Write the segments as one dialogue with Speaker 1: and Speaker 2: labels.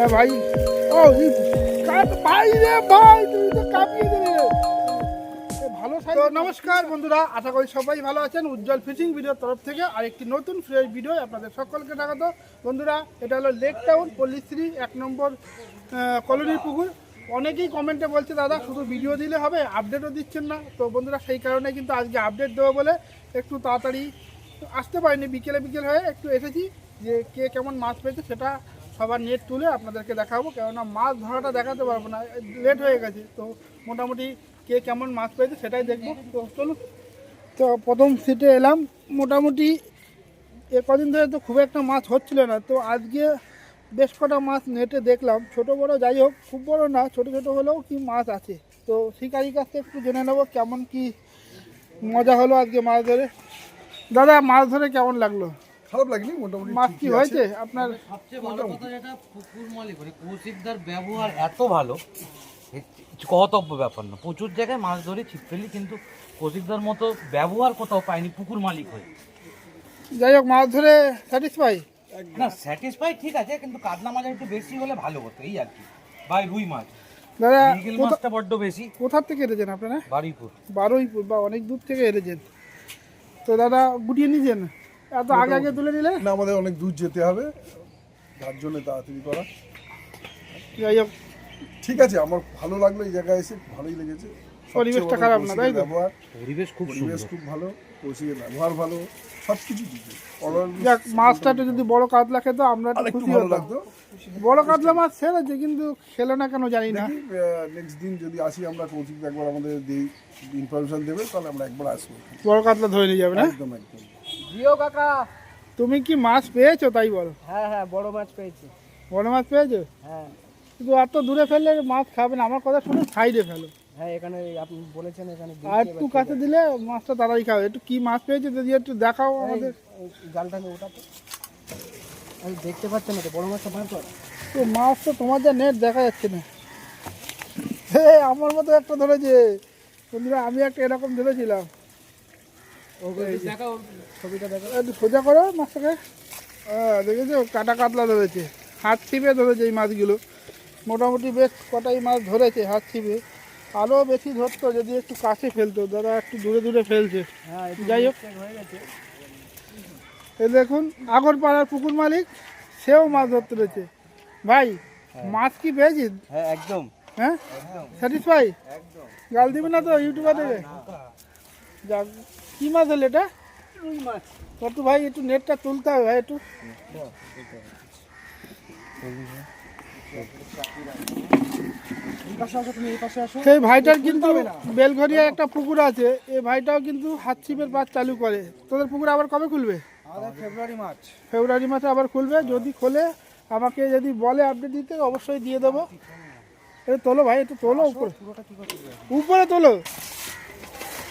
Speaker 1: হ্যাঁ ভাই। ও কাট ভাই তুই তো কাঁপিয়ে দিলি ভালো তো নমস্কার বন্ধুরা আশা করি সবাই ভালো আছেন উজ্জ্বল ফিশিং ভিডিওর তরফ থেকে। আরেকটি নতুন ফ্রেশ ভিডিও আপনাদের সকলকে স্বাগত। বন্ধুরা এটা হলো লেক টাউন পল্লীশ্রী এক নম্বর কলোনির পুকুর। অনেকেই কমেন্টে বলছে দাদা শুধু ভিডিও দিলে হবে আপডেটও দিচ্ছেন না। তো বন্ধুরা সেই কারণে কিন্তু আজকে আপডেট দেবো বলে একটু তাড়াতাড়ি আসতে পারিনি। বিকেলে বিকেল হয়ে একটু এসেছি যে কে কেমন মাছ পেয়েছে সেটা সবার নেট তুলে আপনাদেরকে দেখাবো, কেননা মাছ ধরাটা দেখাতে পারব না লেট হয়ে গেছে। তো মোটামুটি কে কেমন মাছ পেয়েছে সেটাই দেখব। তো চলুন, তো প্রথম সিটে এলাম। মোটামুটি এ কদিন ধরে তো খুব একটা মাছ হচ্ছিল না, তো আজকে বেশ কটা মাছ নেটে দেখলাম। ছোট বড় যাই হোক, খুব বড় না, ছোট ছোট হলেও কি মাছ আছে। তো শিকারির কাছ থেকে একটু জেনে নেব কেমন কি মজা হলো আজকে মাছ ধরে। দাদা, মাছ ধরে কেমন লাগল?
Speaker 2: খারাপ লাগেনি? মোটামুটি
Speaker 1: মাছ কি। হয়েছে? আপনার
Speaker 3: সবচেয়ে ভালো কথা যেটা পুকুর মালিক মানে কৌশিকদার ব্যবহার এত ভালো কহতব্য ব্যাপার না। প্রচুর জায়গায় মাছ ধরে ছিপ ফেলি কিন্তু কৌশিকদার মতো ব্যবহার কোথাও পাইনি পুকুর মালিক হয়ে।
Speaker 1: যাই হোক মাছ ধরে স্যাটিসফাই
Speaker 3: না স্যাটিসফাই ঠিক আছে কিন্তু কাতলা মাছ একটু বেশি হলে ভালো হতো এই আর কি। বাই রুই মাছ।
Speaker 1: দাদা
Speaker 3: মাছটা বড্ড বেশি।
Speaker 1: কোথার থেকে এসেছেন আপনারা?
Speaker 3: বারুইপুর।
Speaker 1: বারোইপুর বা অনেক দূর থেকে এসেছেন তো দাদা গুটিয়ে নিয়েছেন? এত আগে আগে তুলে নিলে
Speaker 2: না আমাদের অনেক দূর যেতে হবে। তার জন্য তাড়াতাড়ি করা।
Speaker 1: যাই হোক।
Speaker 2: ঠিক আছে আমার ভালো লাগল এই জায়গায় এসে ভালোই লেগেছে।
Speaker 1: পরিবেশটা খারাপ না, তাই তো?
Speaker 2: ব্যবহার।
Speaker 3: পরিবেশ খুব
Speaker 2: পরিবেশ খুব ভালো কৌশিকের ব্যবহার ভালো সব কিছু
Speaker 1: যাক মাছটা একটু যদি বড় কাতলা খেতো আমরা খুশি হতাম।
Speaker 2: লাগতো।
Speaker 1: বড় কাতলা মাছ ছেড়েছে কিন্তু খেলো না কেন জানি না।
Speaker 2: নেক্সট দিন যদি আসি আমরা কৌশিক একবার আমাদের দিই ইনফরমেশন দেবে তাহলে আমরা একবার আসব।
Speaker 1: বড় কাতলা ধরে নিয়ে যাবে না?
Speaker 2: একদম একদম।
Speaker 4: জিও কাকা।
Speaker 1: তুমি কি মাছ পেয়েছ তাই বলো?
Speaker 4: হ্যাঁ হ্যাঁ বড় মাছ পেয়েছি।
Speaker 1: বড় মাছ পেয়েছ?
Speaker 4: হ্যাঁ।
Speaker 1: কিন্তু এত দূরে ফেললে মাছ খাবে না। আমার কথা শুনে সাইডে ফেলো।
Speaker 4: হ্যাঁ এখানে আপনি বলেছেন এখানে
Speaker 1: আর একটু কাছে দিলে মাছটা তাড়াতাড়ি খাবে। একটু কি মাছ পেয়েছ যদি একটু দেখাও আমাদের।
Speaker 4: এই জালটাকে ওঠাতে আমি দেখতে পাচ্ছেন না তো বড় মাছটা বার কর।
Speaker 1: তো মাছ তো তোমার যা নেট দেখা যাচ্ছে না। হে আমার মতো একটা ধরেছে। বন্ধুরা আমি একটা এরকম ধরেছিলাম
Speaker 4: দেখা ওর ছবিটা দেখা
Speaker 1: একটু সোজা করো মাছটাকে। হ্যাঁ দেখেছ কাটা কাতলা ধরেছে। হাত ছিপে ধরেছে এই মাছগুলো। মোটামুটি বেশ কটাই মাছ ধরেছে হাত ছিপে। আরও বেশি ধরতো যদি একটু কাছে ফেলতো। দাদা একটু দূরে দূরে ফেলছে।
Speaker 4: হ্যাঁ
Speaker 1: যাই হোক।
Speaker 4: হয়ে
Speaker 1: এ দেখুন আগরপাড়ার পুকুর মালিক সেও মাছ ধরতে রয়েছে ভাই মাছ কি পেয়েছি
Speaker 4: হ্যাঁ একদম।
Speaker 1: হ্যাঁ? স্যাটিসফাই গাল দিবে না তো ইউটিউবার দেবে যাক কি মাছ হলো এটা?
Speaker 4: রুই মাছ।
Speaker 1: কত ভাই একটু নেটটা তুলতে হবে ভাই একটু। সেই ভাইটার কিন্তু বেলঘরিয়া একটা পুকুর আছে এই ভাইটাও কিন্তু হাত ছিপের পাত চালু করে। তোদের পুকুর আবার কবে খুলবে?
Speaker 4: ফেব্রুয়ারি
Speaker 1: ফেব্রুয়ারি মাসে আবার খুলবে যদি খোলে আমাকে যদি বলে আপডেট দিতে অবশ্যই দিয়ে দেবো। এটা তোলো ভাই একটু তোলো উপরে। উপরে তোলো।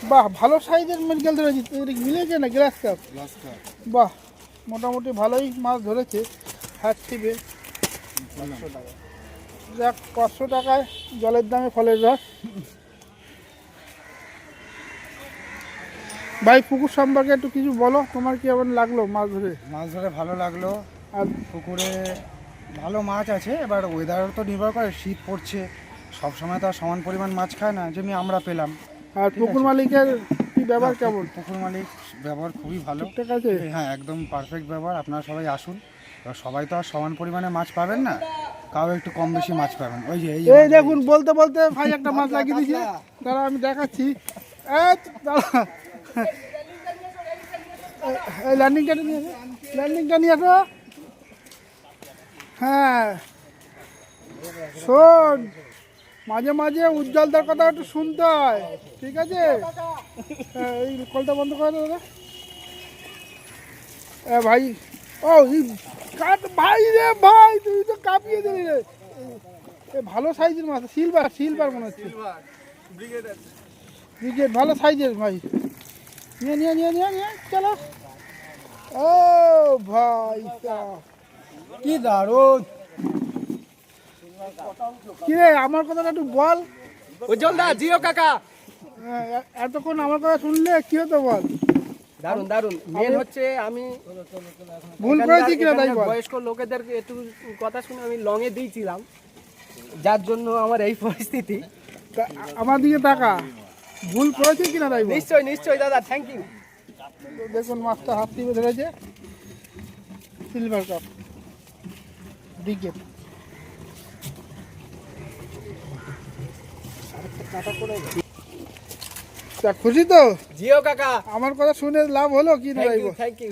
Speaker 1: বাহ ভালো সাইজের মেডিকেল ধরেছি মিলেছে না গ্লাস কাপ? বাহ মোটামুটি ভালোই মাছ ধরেছে। হাত ছিপে যাক পাঁচশো টাকায় জলের দামে ফলের রস। ভাই পুকুর সম্পর্কে একটু কিছু বলো তোমার কি এমন লাগল মাছ ধরে?
Speaker 5: মাছ ধরে ভালো লাগল।
Speaker 1: আর
Speaker 5: পুকুরে ভালো মাছ আছে এবার ওয়েদার তো নির্ভর করে শীত পড়ছে। সব সময় তো আর সমান পরিমাণ মাছ খায় না যেমনি আমরা পেলাম।
Speaker 1: আর পুকুর মালিকের কি ব্যবহার কেমন?
Speaker 5: পুকুর মালিক ব্যবহার খুবই ভালো।
Speaker 1: ঠিক আছে?
Speaker 5: হ্যাঁ একদম পারফেক্ট ব্যবহার। আপনারা সবাই আসুন। এবার সবাই তো আর সমান পরিমাণে মাছ পাবেন না। কাউ একটু কম বেশি মাছ পাবেন। ওই যে এই
Speaker 1: দেখুন বলতে বলতে ভাই একটা মাছ লাগিয়ে দিয়েছে। দাঁড়া আমি দেখাচ্ছি। এই দাঁড়া ল্যান্ডিংটা নিয়ে ল্যান্ডিংটা নিয়ে আসো। হ্যাঁ। শোন। মাঝে মাঝে উজ্জ্বলতার কথা একটু শুনতে হয়। ঠিক আছে? হ্যাঁ, এই কলটা বন্ধ করে দাদা। এ ভাই ও কাট ভাই রে ভাই তুই তো কাঁপিয়ে দিলি রে। ভালো সাইজের মাছ সিলভার সিলভার মনে হচ্ছে। ব্রিগেড ভালো সাইজের ভাই। নিয়ে নিয়ে নিয়ে নিয়ে নিয়ে চলো। ও ভাই। কি দারুণ। কি রে আমার কথাটা একটু বল।
Speaker 4: উজ্জ্বল দা জিও কাকা।
Speaker 1: এতক্ষণ আমার কথা শুনলে কি হতো বল?
Speaker 4: দারুণ দারুণ মেন হচ্ছে আমি
Speaker 1: ভুল করেছি কিনা তাই বল?
Speaker 4: বয়স্ক লোকেদের একটু কথা শুনে আমি লং এ দিয়েছিলাম। যার জন্য আমার এই পরিস্থিতি।
Speaker 1: আমার দিকে টাকা ভুল করেছি কিনা তাই বল?
Speaker 4: নিশ্চয়ই নিশ্চয়ই দাদা থ্যাংক ইউ
Speaker 1: দেখুন মাছটা হাত টিপে ধরেছে। সিলভার কাপ দিকে খুশি তো?
Speaker 4: জিও কাকা।
Speaker 1: আমার কথা শুনে লাভ হলো কি
Speaker 4: থ্যাংক ইউ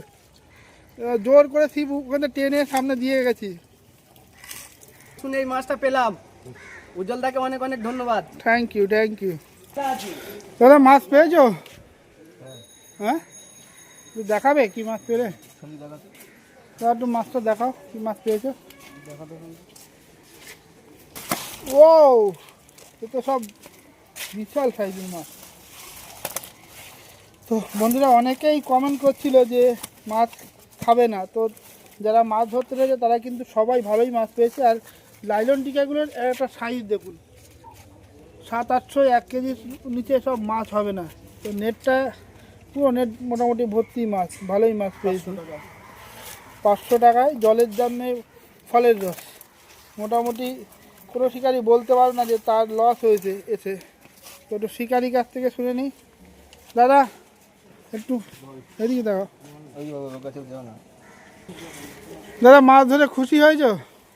Speaker 1: জোর করে ছিপ ওখানে টেনে সামনে দিয়ে গেছি।
Speaker 4: শুনে এই মাছটা পেলাম। উজ্জ্বল দাকে অনেক অনেক ধন্যবাদ।
Speaker 1: থ্যাংক ইউ থ্যাংক ইউ দাদা মাছ পেয়েছ? হ্যাঁ? তুই দেখাবে কি মাছ পেলে? দাদা একটু মাছটা দেখাও কি মাছ পেয়েছ? ও এ তো সব বিশাল সাইজের মাছ। তো বন্ধুরা অনেকেই কমেন্ট করছিল যে মাছ খাবে না। তো যারা মাছ ধরতে রয়েছে তারা কিন্তু সবাই ভালোই মাছ পেয়েছে। আর লাইলন টিকাগুলোর একটা সাইজ দেখুন। সাত আটশো এক কেজির নিচে সব মাছ হবে না। তো নেটটা পুরো নেট মোটামুটি ভর্তি মাছ ভালোই মাছ পেয়েছি। পাঁচশো টাকায় জলের দামে ফলের রস। মোটামুটি কোনো শিকারি বলতে পারবে না যে তার লস হয়েছে এসে। তো একটু শিকারি কাছ থেকে শুনে নিই। দাদা একটু এদিকে দেখো দাদা মাছ ধরে খুশি হয়েছো?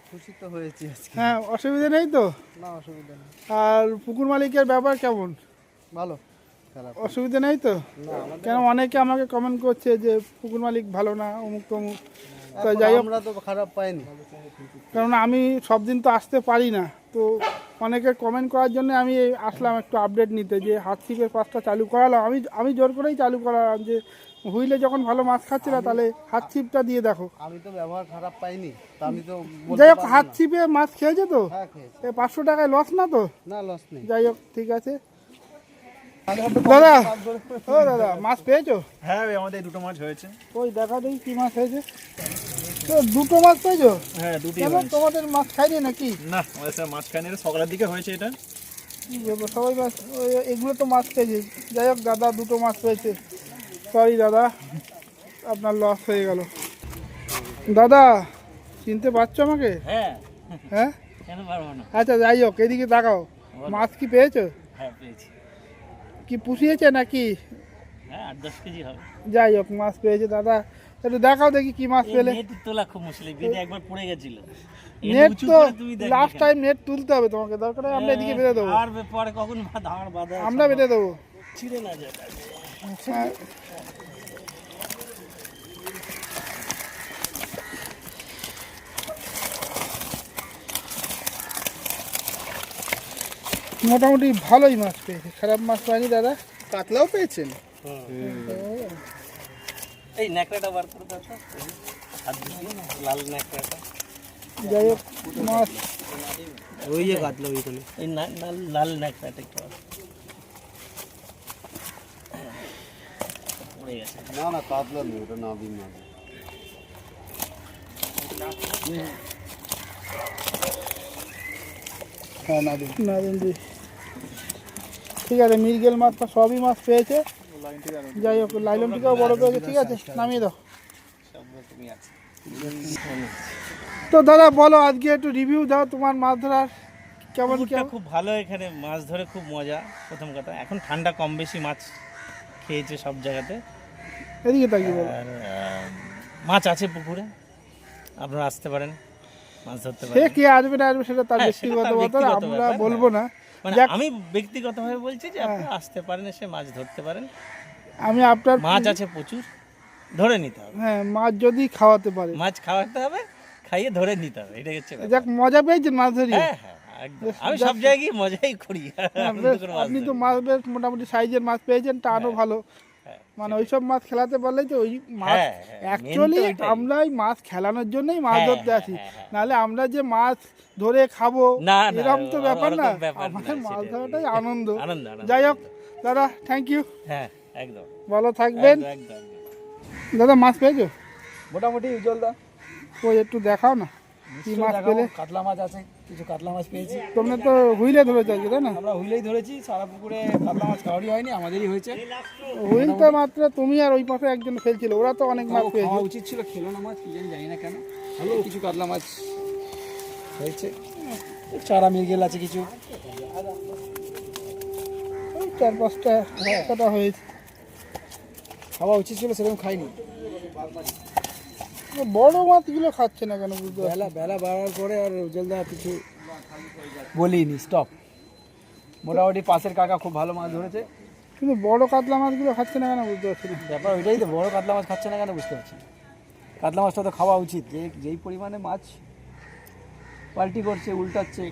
Speaker 5: খুশি তো হয়েছি
Speaker 1: হ্যাঁ অসুবিধা নেই তো?
Speaker 5: না অসুবিধা নেই।
Speaker 1: আর পুকুর মালিকের ব্যাপার কেমন?
Speaker 5: ভালো।
Speaker 1: অসুবিধা নেই তো? কেন অনেকে আমাকে কমেন্ট করছে যে পুকুর মালিক ভালো না অমুক তমুক। তো যাই
Speaker 5: আমরা তো খারাপ পাইনি।
Speaker 1: কারণ আমি সব দিন তো আসতে পারি না। তো অনেকে কমেন্ট করার জন্য আমি আসলাম একটু আপডেট নিতে যে হাত ছিপের পাসটা চালু করালাম। আমি আমি জোর করেই চালু করালাম যে হুইলে যখন ভালো মাছ খাচ্ছে না তাহলে হাত ছিপটা দিয়ে দেখো।
Speaker 5: আমি তো ব্যবহার খারাপ পাইনি। আমি তো
Speaker 1: যাই হোক হাত। ছিপে মাছ খেয়েছে তো?
Speaker 5: হ্যাঁ
Speaker 1: পাঁচশো টাকায় লস না তো?
Speaker 5: না লস নেই।
Speaker 1: যাই হোক ঠিক আছে। দাদা ও দাদা মাছ পেয়েছ?
Speaker 6: হ্যাঁ ওই আমাদের দুটো মাছ হয়েছে।
Speaker 1: ওই দেখা দেখি কি মাছ হয়েছে। তো দুটো মাছ পেয়েছ?
Speaker 6: হ্যাঁ দুটি
Speaker 1: তোমাদের মাছ খাইনি নাকি?
Speaker 6: না আমাদের স্যার মাছ এটা সকালের দিকে হয়েছে এটা।
Speaker 1: সবাই মাছ ওই এগুলো তো মাছ পেয়েছে। যাই হোক দাদা দুটো মাছ পেয়েছে। সরি দাদা আপনার লস হয়ে গেল। দাদা চিনতে পারছ আমাকে?
Speaker 3: হ্যাঁ।
Speaker 1: হ্যাঁ?
Speaker 3: কেন পারব না?
Speaker 1: আচ্ছা যাই হোক এদিকে তাকাও। মাছ কি পেয়েছ?
Speaker 3: হ্যাঁ পেয়েছি।
Speaker 1: কি পুষিয়েছে নাকি?
Speaker 3: হ্যাঁ
Speaker 1: যাই হোক মাছ পেয়েছে দাদা। একটু দেখাও দেখি কি মাছ পেলে।
Speaker 3: নেট তোলা খুব মুশকিল বেঁধে একবার পড়ে গেছিল।
Speaker 1: নেট তো লাস্ট টাইম নেট তুলতে হবে তোমাকে দরকার আমরা এদিকে বেঁধে দেবো।
Speaker 3: আর পরে কখন বাঁধা আমার বাঁধা
Speaker 1: আমরা বেঁধে দেবো।
Speaker 3: ছিঁড়ে না যায়।
Speaker 1: মোটামুটি ভালোই মাছ পেয়েছে। খারাপ মাছ পাইনি দাদা
Speaker 5: কাতলাও পেয়েছেন।
Speaker 3: এই ন্যাকড়াটা বার করে দাও লাল ন্যাকড়াটা।
Speaker 1: যাই হোক মাছ।
Speaker 5: ওই যে কাতলা ওইখানে।
Speaker 3: এই লাল ন্যাকড়াটা একটু
Speaker 5: না না কাতলা নেই ওটা না দিন না
Speaker 1: হ্যাঁ না দিন না দিন দি। ঠিক আছে মিরগেল মাছ তো সবই মাছ পেয়েছে। যাই হোক লাইলন টিকাও বড় পেয়েছে ঠিক আছে নামিয়ে দাও। তো দাদা বলো আজকে একটু রিভিউ দাও তোমার মাছ ধরার। কেমন
Speaker 7: খুব ভালো এখানে মাছ ধরে খুব মজা প্রথম কথা। এখন ঠান্ডা কম বেশি মাছ খেয়েছে সব জায়গাতে।
Speaker 1: এদিকে তাকিয়ে বলো।
Speaker 7: মাছ আছে পুকুরে আপনারা আসতে পারেন মাছ ধরতে পারেন।
Speaker 1: কে আসবে না আসবে সেটা তার
Speaker 7: হ্যাঁ, সেটা
Speaker 1: ব্যক্তিগত ব্যাপার আমরা বলব না।
Speaker 7: মানে আমি ব্যক্তিগতভাবে বলছি যে আপনি আসতে পারেন এসে মাছ ধরতে পারেন।
Speaker 1: আমি আপনার
Speaker 7: মাছ আছে প্রচুর ধরে নিতে হবে।
Speaker 1: হ্যাঁ মাছ যদি খাওয়াতে পারে।
Speaker 7: মাছ খাওয়াতে হবে খাইয়ে ধরে নিতে হবে এটাই হচ্ছে।
Speaker 1: যাক মজা পেয়েছেন মাছ ধরি
Speaker 7: হ্যাঁ হ্যাঁ আমি সব জায়গায় মজাই করি।
Speaker 1: হ্যাঁ, আপনি তো মাছ বেশ মোটামুটি সাইজের মাছ পেয়েছেন তা টানও ভালো।
Speaker 7: হ্যাঁ,
Speaker 1: মানে ওইসব মাছ খেলাতে পারলেই তো ওই মাছ
Speaker 7: হ্যাঁ, হ্যাঁ,
Speaker 1: অ্যাকচুয়ালি আমরা ওই মাছ খেলানোর জন্যই মাছ
Speaker 7: হ্যাঁ,
Speaker 1: ধরতে
Speaker 7: হ্যাঁ,
Speaker 1: আসি।
Speaker 7: হ্যাঁ, হ্যাঁ।
Speaker 1: নাহলে আমরা যে মাছ ধরে খাব এরকম তো ব্যাপার না। আমাদের মাছ ধরাটাই আনন্দ। যাই হোক দাদা থ্যাংক ইউ
Speaker 7: হ্যাঁ একদম।
Speaker 1: ভালো থাকবেন। দাদা মাছ পেয়েছ?
Speaker 5: মোটামুটি উজ্জ্বল দা।
Speaker 1: ওই একটু দেখাও না। কি মাছ পেলে?
Speaker 4: কাতলা মাছ আছে কিছু কাতলা মাছ পেয়েছি।
Speaker 1: তোমরা তো হুইলে ধরেছো আজকে তাই না?
Speaker 4: আমরা হুইলেই ধরেছি সারা পুকুরে কাতলা মাছ কাউরি হয়নি আমাদেরই হয়েছে।
Speaker 1: হুইলটা মাত্র তুমি আর ওই পাশে একজন ফেলছিল ওরা তো অনেক মাছ পেয়েছে
Speaker 4: উচিত ছিল খেলো না মাছ কি জানি জানি না কেন। ভালো কিছু কাতলা মাছ হয়েছে। চারা মির্গেল আছে কিছু।
Speaker 1: চার পাঁচটা কটা হয়েছে।
Speaker 4: খাওয়া উচিত ছিল সেরকম খাইনি।
Speaker 1: বড় মাছগুলো খাচ্ছে না কেন বুঝতে।
Speaker 4: বেলা বেলা বাড়ার পরে আর উজ্জ্বলদা কিছু বলিনি স্টপ মোটামুটি পাশের কাকা খুব ভালো মাছ ধরেছে
Speaker 1: কিন্তু বড় কাতলা মাছগুলো খাচ্ছে না কেন বুঝতে পারছি না
Speaker 4: ব্যাপার ওইটাই তো বড় কাতলা মাছ খাচ্ছে না কেন বুঝতে পারছি না। কাতলা মাছটা তো খাওয়া উচিত যে যেই পরিমাণে মাছ পাল্টি করছে উল্টাচ্ছে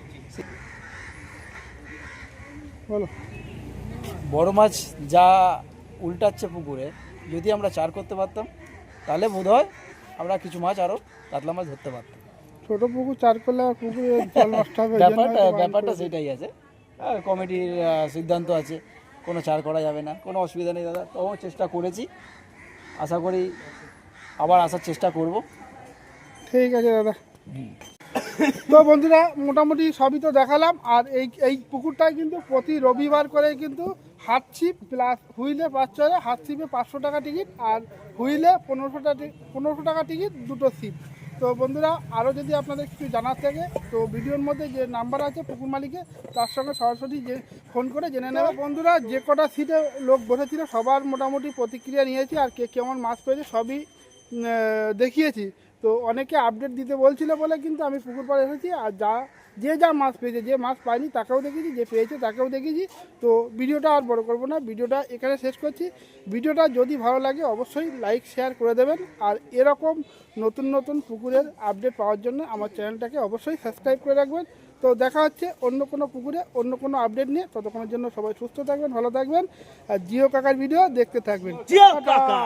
Speaker 1: বলো
Speaker 4: বড় মাছ যা উল্টাচ্ছে পুকুরে যদি আমরা চার করতে পারতাম তাহলে বোধ হয় আমরা কিছু মাছ আরও কাতলা মাছ ধরতে পারতাম।
Speaker 1: ছোট পুকুর চার করলে পুকুরে জল নষ্ট হবে
Speaker 4: ব্যাপারটা ব্যাপারটা সেটাই আছে। কমিটির সিদ্ধান্ত আছে কোনো চার করা যাবে না কোনো অসুবিধা নেই দাদা তবুও চেষ্টা করেছি। আশা করি আবার আসার চেষ্টা করব।
Speaker 1: ঠিক আছে দাদা। তো বন্ধুরা মোটামুটি সবই তো দেখালাম আর এই এই পুকুরটায় কিন্তু প্রতি রবিবার করে কিন্তু হাত ছিপ প্লাস হুইলে পাঁচ চলে হাত ছিপে পাঁচশো টাকা টিকিট আর হুইলে পনেরোশো টাকা পনেরোশো টাকা টিকিট দুটো সিপ। তো বন্ধুরা, আরও যদি আপনাদের কিছু জানার থাকে, তো ভিডিওর মধ্যে যে নাম্বার আছে পুকুর মালিকের তার সঙ্গে সরাসরি যে ফোন করে জেনে নেবে। বন্ধুরা, যে কটা সিটে লোক বসেছিল, সবার মোটামুটি প্রতিক্রিয়া নিয়েছি আর কে কেমন মাছ পেয়েছে সবই দেখিয়েছি। তো অনেকে আপডেট দিতে বলছিল বলে কিন্তু আমি পুকুর পাড়ে এসেছি আর যা যে যা মাছ পেয়েছে যে মাছ পায়নি তাকেও দেখেছি যে পেয়েছে তাকেও দেখেছি। তো ভিডিওটা আর বড় করব না ভিডিওটা এখানে শেষ করছি। ভিডিওটা যদি ভালো লাগে অবশ্যই লাইক শেয়ার করে দেবেন। আর এরকম নতুন নতুন পুকুরের আপডেট পাওয়ার জন্য আমার চ্যানেলটাকে অবশ্যই সাবস্ক্রাইব করে রাখবেন। তো দেখা হচ্ছে অন্য কোনো পুকুরে অন্য কোনো আপডেট নিয়ে। ততক্ষণের জন্য সবাই সুস্থ থাকবেন ভালো থাকবেন। আর জিও কাকার ভিডিও দেখতে থাকবেন।
Speaker 7: জিও কাকা।